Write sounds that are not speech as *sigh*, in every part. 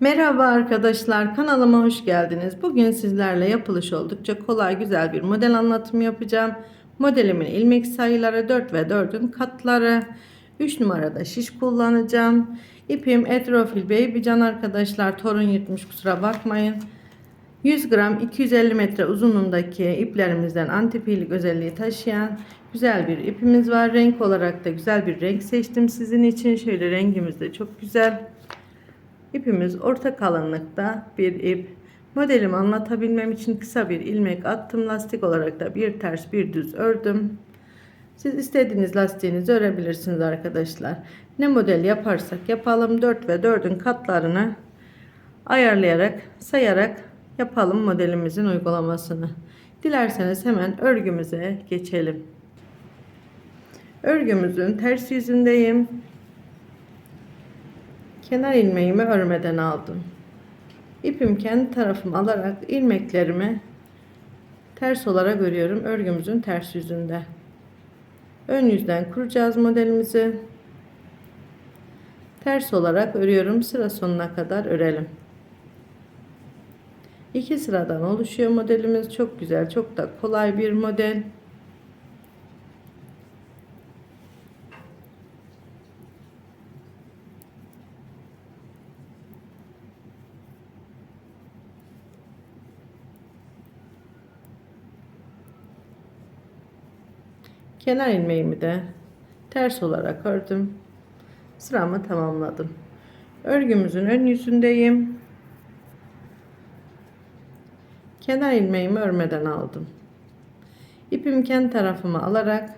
Merhaba arkadaşlar kanalıma hoş geldiniz. Bugün sizlerle yapılış oldukça kolay güzel bir model anlatımı yapacağım. Modelimin ilmek sayıları 4 ve 4'ün katları. 3 numarada şiş kullanacağım. İpim Etrofil Babycan arkadaşlar. Torun yırtmış kusura bakmayın. 100 gram 250 metre uzunluğundaki iplerimizden antipilik özelliği taşıyan güzel bir ipimiz var. Renk olarak da güzel bir renk seçtim sizin için. Şöyle rengimiz de çok güzel. İpimiz orta kalınlıkta bir ip. Modelimi anlatabilmem için kısa bir ilmek attım. Lastik olarak da bir ters bir düz ördüm. Siz istediğiniz lastiğinizi örebilirsiniz arkadaşlar. Ne model yaparsak yapalım 4 ve 4'ün katlarını ayarlayarak sayarak yapalım modelimizin uygulamasını. Dilerseniz hemen örgümüze geçelim. Örgümüzün ters yüzündeyim. Kenar ilmeğimi örmeden aldım. İpim kendi tarafımı alarak ilmeklerimi ters olarak örüyorum. Örgümüzün ters yüzünde. Ön yüzden kuracağız modelimizi. Ters olarak örüyorum. Sıra sonuna kadar örelim. İki sıradan oluşuyor modelimiz. Çok güzel, çok da kolay bir model. Kenar ilmeğimi de ters olarak ördüm. Sıramı tamamladım. Örgümüzün ön yüzündeyim. Kenar ilmeğimi örmeden aldım. İpim kendi tarafıma alarak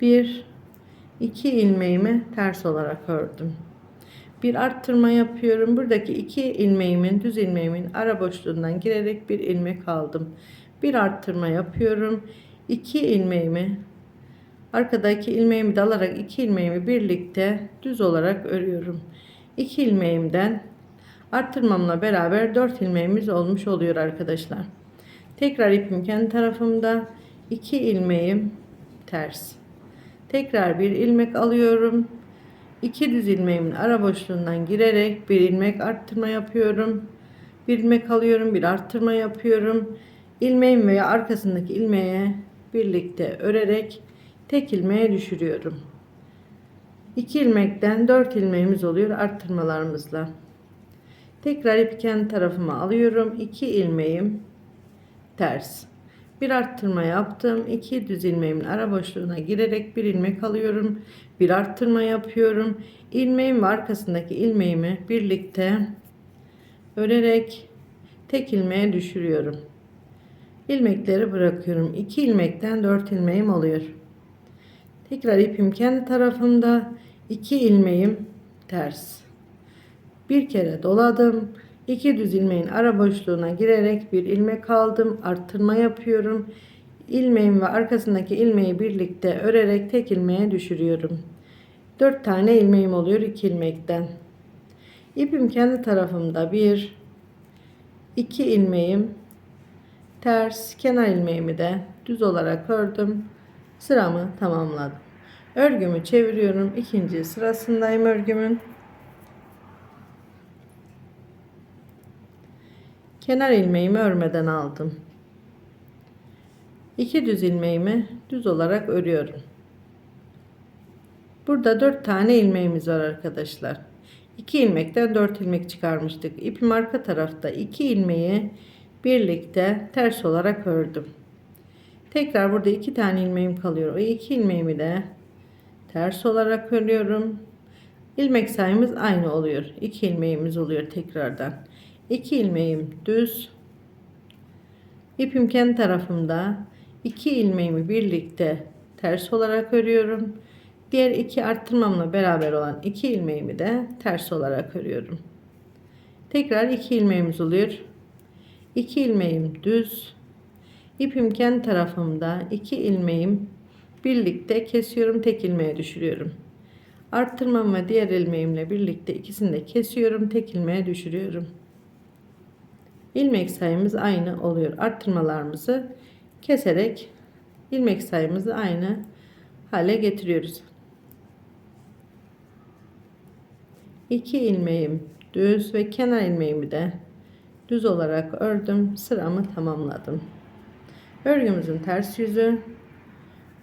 bir iki ilmeğimi ters olarak ördüm. Bir arttırma yapıyorum. Buradaki iki ilmeğimin düz ilmeğimin ara boşluğundan girerek bir ilmek aldım. Bir arttırma yapıyorum. İki ilmeğimi Arkadaki ilmeğimi de alarak iki ilmeğimi birlikte düz olarak örüyorum. İki ilmeğimden arttırmamla beraber dört ilmeğimiz olmuş oluyor arkadaşlar. Tekrar ipim kendi tarafımda iki ilmeğim ters. Tekrar bir ilmek alıyorum. İki düz ilmeğimin ara boşluğundan girerek bir ilmek arttırma yapıyorum. Bir ilmek alıyorum, bir arttırma yapıyorum. İlmeğim veya arkasındaki ilmeğe birlikte örerek tek ilmeğe düşürüyorum. 2 ilmekten 4 ilmeğimiz oluyor arttırmalarımızla. Tekrar ipi kendi tarafıma alıyorum. 2 ilmeğim ters. Bir arttırma yaptım. 2 düz ilmeğimin ara boşluğuna girerek bir ilmek alıyorum. Bir arttırma yapıyorum. İlmeğim ve arkasındaki ilmeğimi birlikte örerek tek ilmeğe düşürüyorum. İlmekleri bırakıyorum. 2 ilmekten 4 ilmeğim oluyor. Tekrar ipim kendi tarafımda. iki ilmeğim ters. Bir kere doladım. iki düz ilmeğin ara boşluğuna girerek bir ilmek aldım. Arttırma yapıyorum. İlmeğim ve arkasındaki ilmeği birlikte örerek tek ilmeğe düşürüyorum. 4 tane ilmeğim oluyor iki ilmekten. İpim kendi tarafımda bir, iki ilmeğim ters, kenar ilmeğimi de düz olarak ördüm sıramı tamamladım. Örgümü çeviriyorum. İkinci sırasındayım örgümün. Kenar ilmeğimi örmeden aldım. İki düz ilmeğimi düz olarak örüyorum. Burada dört tane ilmeğimiz var arkadaşlar. 2 ilmekten 4 ilmek çıkarmıştık. İpim arka tarafta 2 ilmeği birlikte ters olarak ördüm. Tekrar burada iki tane ilmeğim kalıyor. O iki ilmeğimi de ters olarak örüyorum. İlmek sayımız aynı oluyor. İki ilmeğimiz oluyor tekrardan. İki ilmeğim düz. İpim kendi tarafımda. iki ilmeğimi birlikte ters olarak örüyorum. Diğer iki arttırmamla beraber olan iki ilmeğimi de ters olarak örüyorum. Tekrar iki ilmeğimiz oluyor. İki ilmeğim düz İpim kendi tarafımda iki ilmeğim birlikte kesiyorum tek ilmeğe düşürüyorum. Arttırmam ve diğer ilmeğimle birlikte ikisini de kesiyorum tek ilmeğe düşürüyorum. İlmek sayımız aynı oluyor. Arttırmalarımızı keserek ilmek sayımızı aynı hale getiriyoruz. 2 ilmeğim düz ve kenar ilmeğimi de düz olarak ördüm. Sıramı tamamladım. Örgümüzün ters yüzü,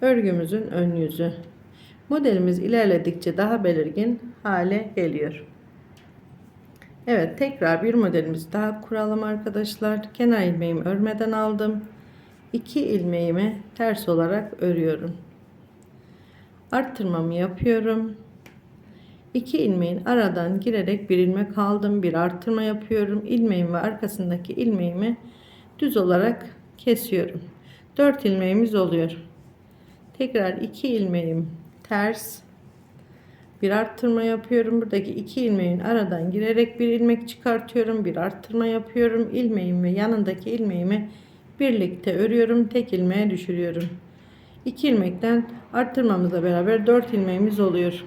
örgümüzün ön yüzü. Modelimiz ilerledikçe daha belirgin hale geliyor. Evet tekrar bir modelimizi daha kuralım arkadaşlar. Kenar ilmeğimi örmeden aldım. 2 ilmeğimi ters olarak örüyorum. Arttırmamı yapıyorum. 2 ilmeğin aradan girerek bir ilmek aldım. Bir arttırma yapıyorum. İlmeğim ve arkasındaki ilmeğimi düz olarak kesiyorum. 4 ilmeğimiz oluyor. Tekrar 2 ilmeğim ters bir arttırma yapıyorum. Buradaki iki ilmeğin aradan girerek bir ilmek çıkartıyorum. Bir arttırma yapıyorum. İlmeğim ve yanındaki ilmeğimi birlikte örüyorum. Tek ilmeğe düşürüyorum. İki ilmekten arttırmamızla beraber dört ilmeğimiz oluyor.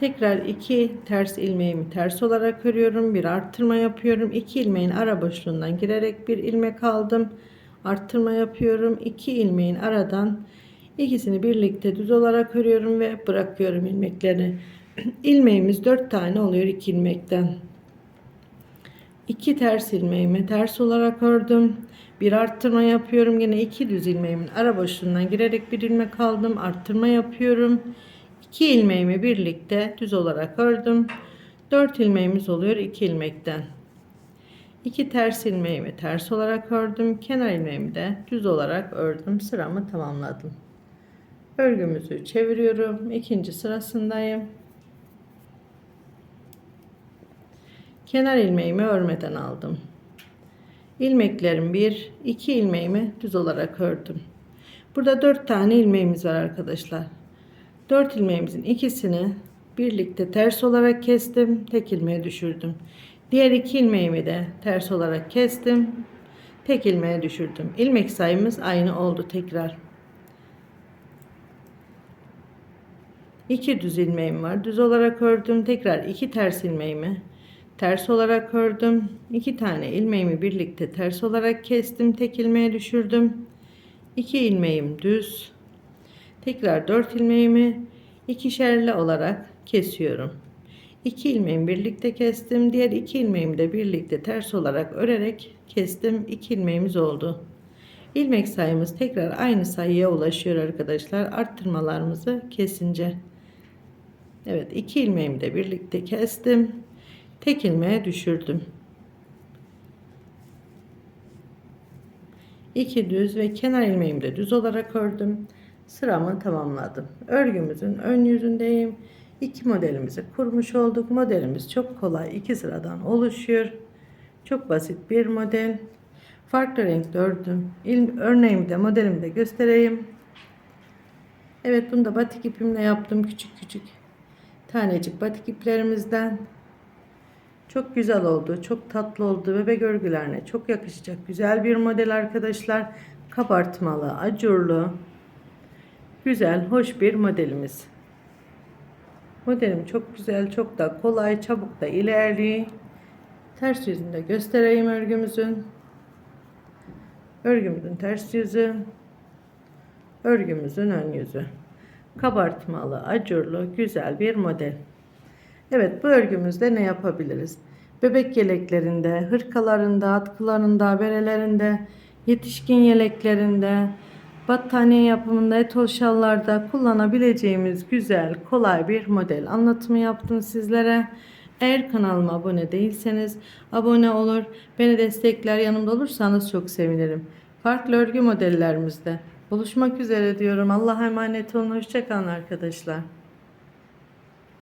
Tekrar iki ters ilmeğimi ters olarak örüyorum. Bir arttırma yapıyorum. İki ilmeğin ara boşluğundan girerek bir ilmek aldım. Arttırma yapıyorum. İki ilmeğin aradan İkisini birlikte düz olarak örüyorum ve bırakıyorum ilmeklerini. *clears throat* ilmeğimiz 4 tane oluyor 2 ilmekten. 2 ters ilmeğimi ters olarak ördüm. Bir arttırma yapıyorum. Yine 2 düz ilmeğimin ara boşluğundan girerek bir ilmek aldım. Arttırma yapıyorum. 2 ilmeğimi birlikte düz olarak ördüm. 4 ilmeğimiz oluyor 2 ilmekten. 2 ters ilmeğimi ters olarak ördüm. Kenar ilmeğimi de düz olarak ördüm. Sıramı tamamladım. Örgümüzü çeviriyorum. İkinci sırasındayım. Kenar ilmeğimi örmeden aldım. İlmeklerim 1, 2 ilmeğimi düz olarak ördüm. Burada 4 tane ilmeğimiz var arkadaşlar. 4 ilmeğimizin ikisini birlikte ters olarak kestim. Tek ilmeğe düşürdüm. Diğer iki ilmeğimi de ters olarak kestim. Tek ilmeğe düşürdüm. İlmek sayımız aynı oldu tekrar. 2 düz ilmeğim var. Düz olarak ördüm. Tekrar 2 ters ilmeğimi ters olarak ördüm. 2 tane ilmeğimi birlikte ters olarak kestim. Tek ilmeğe düşürdüm. 2 ilmeğim düz. Tekrar 4 ilmeğimi ikişerli olarak kesiyorum. 2 ilmeğimi birlikte kestim. Diğer 2 ilmeğimi de birlikte ters olarak örerek kestim. 2 ilmeğimiz oldu. İlmek sayımız tekrar aynı sayıya ulaşıyor arkadaşlar. Arttırmalarımızı kesince. Evet iki ilmeğimi de birlikte kestim. Tek ilmeğe düşürdüm. İki düz ve kenar ilmeğimi de düz olarak ördüm. Sıramı tamamladım. Örgümüzün ön yüzündeyim. İki modelimizi kurmuş olduk. Modelimiz çok kolay. iki sıradan oluşuyor. Çok basit bir model. Farklı renkte ördüm. İl, örneğimi de modelimi de göstereyim. Evet bunu da batik ipimle yaptım küçük küçük tanecik batik iplerimizden. Çok güzel oldu. Çok tatlı oldu. Bebek örgülerine çok yakışacak. Güzel bir model arkadaşlar. Kabartmalı, acurlu. Güzel, hoş bir modelimiz. Modelim çok güzel, çok da kolay, çabuk da ilerliyor. Ters yüzünde göstereyim örgümüzün. Örgümüzün ters yüzü. Örgümüzün ön yüzü kabartmalı, acurlu, güzel bir model. Evet bu örgümüzde ne yapabiliriz? Bebek yeleklerinde, hırkalarında, atkılarında, berelerinde, yetişkin yeleklerinde, battaniye yapımında, etol şallarda kullanabileceğimiz güzel, kolay bir model anlatımı yaptım sizlere. Eğer kanalıma abone değilseniz abone olur, beni destekler, yanımda olursanız çok sevinirim. Farklı örgü modellerimizde Buluşmak üzere diyorum. Allah'a emanet olun. Hoşçakalın arkadaşlar.